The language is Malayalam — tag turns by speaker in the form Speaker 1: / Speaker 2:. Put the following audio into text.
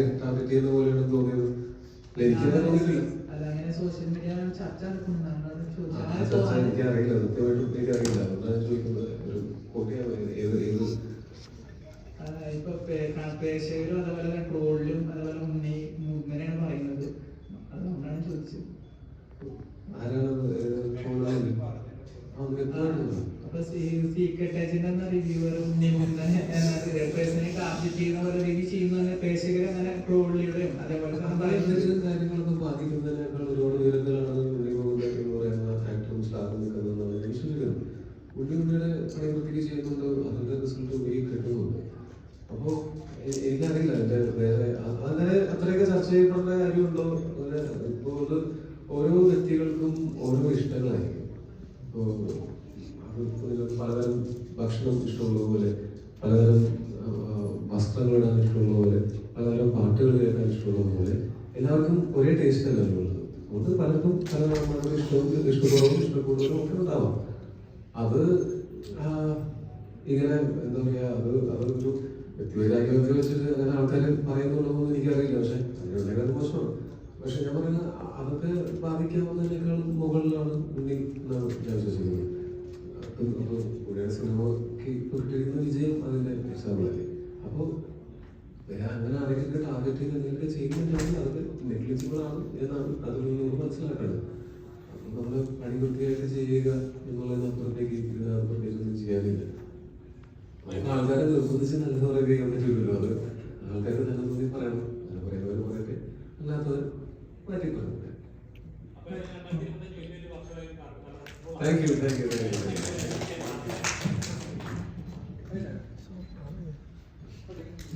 Speaker 1: ചെയ്യുന്ന പോലെയാണ് തോന്നിയത്. എനിക്കറിയില്ല. സത്യമായിട്ടും എനിക്കറിയില്ല അതുകൊണ്ടാണ് ചോദിക്കുന്നത്. ഒരു കോട്ടിയാ ഏത് ഏത്
Speaker 2: ഇപ്പൊ പേശകരും അതുപോലെ ട്രോളിലും അതുപോലെ ഉണ്ണി ഇങ്ങനെയാണ് പറയുന്നത്. അതുകൊണ്ടാണ് ചോദിച്ചത്.
Speaker 1: ആരാണ് ഷോളിൽ ആ വ്യക്തമായിട്ടുണ്ട്
Speaker 2: അപ്പൊ സീക്രട്ട് ഏജന്റ് എന്ന റിവ്യൂവർ ഉണ്ണി പോലെ അങ്ങനെ ട്രോളിലൂടെയും അതേപോലെ
Speaker 1: കാര്യങ്ങളൊക്കെ ബാധിക്കുന്നതിനേക്കാൾ ഒരുപാട് ഉയരത്തിലാണ് എന്ന് പറയുന്ന ആക്ടറും സ്റ്റാറും വിശ്വസിക്കുന്നത് ഉണ്ണി ഉണ്ണിയുടെ പ്രവൃത്തിക്ക് ചെയ്യുന്നുണ്ട്. അതിന്റെ റിസൾട്ട് ഉണ്ണി കിട്ടുന്നുണ്ട് അപ്പോൾ എനിക്കറിയില്ല. എന്റെ വേറെ അങ്ങനെ അത്രയൊക്കെ ചർച്ച ചെയ്യപ്പെടുന്ന കാര്യമുണ്ടോ? അങ്ങനെ ഇപ്പോൾ അത് ഓരോ വ്യക്തികൾക്കും ഓരോ ഇഷ്ടങ്ങളായിരിക്കും. ഇപ്പോൾ പലതരം ഭക്ഷണം ഇഷ്ടമുള്ള പോലെ പലതരം വസ്ത്രങ്ങൾ ഇടാൻ ഇഷ്ടമുള്ള പോലെ പലതരം പാട്ടുകൾ കേൾക്കാൻ ഇഷ്ടമുള്ള പോലെ എല്ലാവർക്കും ഒരേ ടേസ്റ്റ് അല്ല ഉള്ളത്. അതുകൊണ്ട് പലർക്കും പല നമ്മുടെ ഇഷ്ടവും ഇഷ്ടക്കുറവും ഇഷ്ടക്കൂടുതലും ഒക്കെ ഉണ്ടാവാം. അത് ഇങ്ങനെ എന്താ പറയുക അത് അതൊരു വ്യക്തിവൈരാഗ്യമൊക്കെ വെച്ചിട്ട് അങ്ങനെ ആൾക്കാർ പറയുന്നുള്ളതെന്ന് എനിക്കറിയില്ല. പക്ഷെ അങ്ങനെ അത് മോശമാണ്. പക്ഷെ ഞാൻ പറയുന്നത് അതൊക്കെ ബാധിക്കാവുന്നതിനേക്കാൾ മുകളിലാണ് എന്നാണ് ഞാൻ വിശ്വസിക്കുന്നത്. അപ്പോൾ സിനിമയ്ക്ക് കിട്ടിയിരിക്കുന്ന വിജയം അതിന്റെ എക്സാമ്പിളല്ലേ. അപ്പോൾ അങ്ങനെ ആരെങ്കിലും ടാർഗറ്റ് ചെയ്ത് എന്തെങ്കിലുമൊക്കെ ചെയ്യുന്നുണ്ടെങ്കിൽ അത് നെഗ്ലിജിബിൾ ആണ് എന്നാണ് അതിൽ നിന്ന് മനസ്സിലാക്കേണ്ടത്. അപ്പം നമ്മൾ പണി വൃത്തിയായിട്ട് ചെയ്യുക എന്നുള്ളത് എന്നുള്ളതിനപ്പുറത്തേക്ക് ഇതിനപ്പുറത്തേക്ക് ഒന്നും ചെയ്യാനില്ല. നമുക്ക് ആൾക്കാരെ നിർബന്ധിച്ച് നല്ലത് പറയുകയും പറ്റില്ലല്ലോ അത് ആൾക്കാർ നല്ല തോന്നി പറയണം. അങ്ങനെ പറയുന്നവർ പറയട്ടെ. അല്ലാത്തവർ മാറ്റി thank you thank you thank you Okay.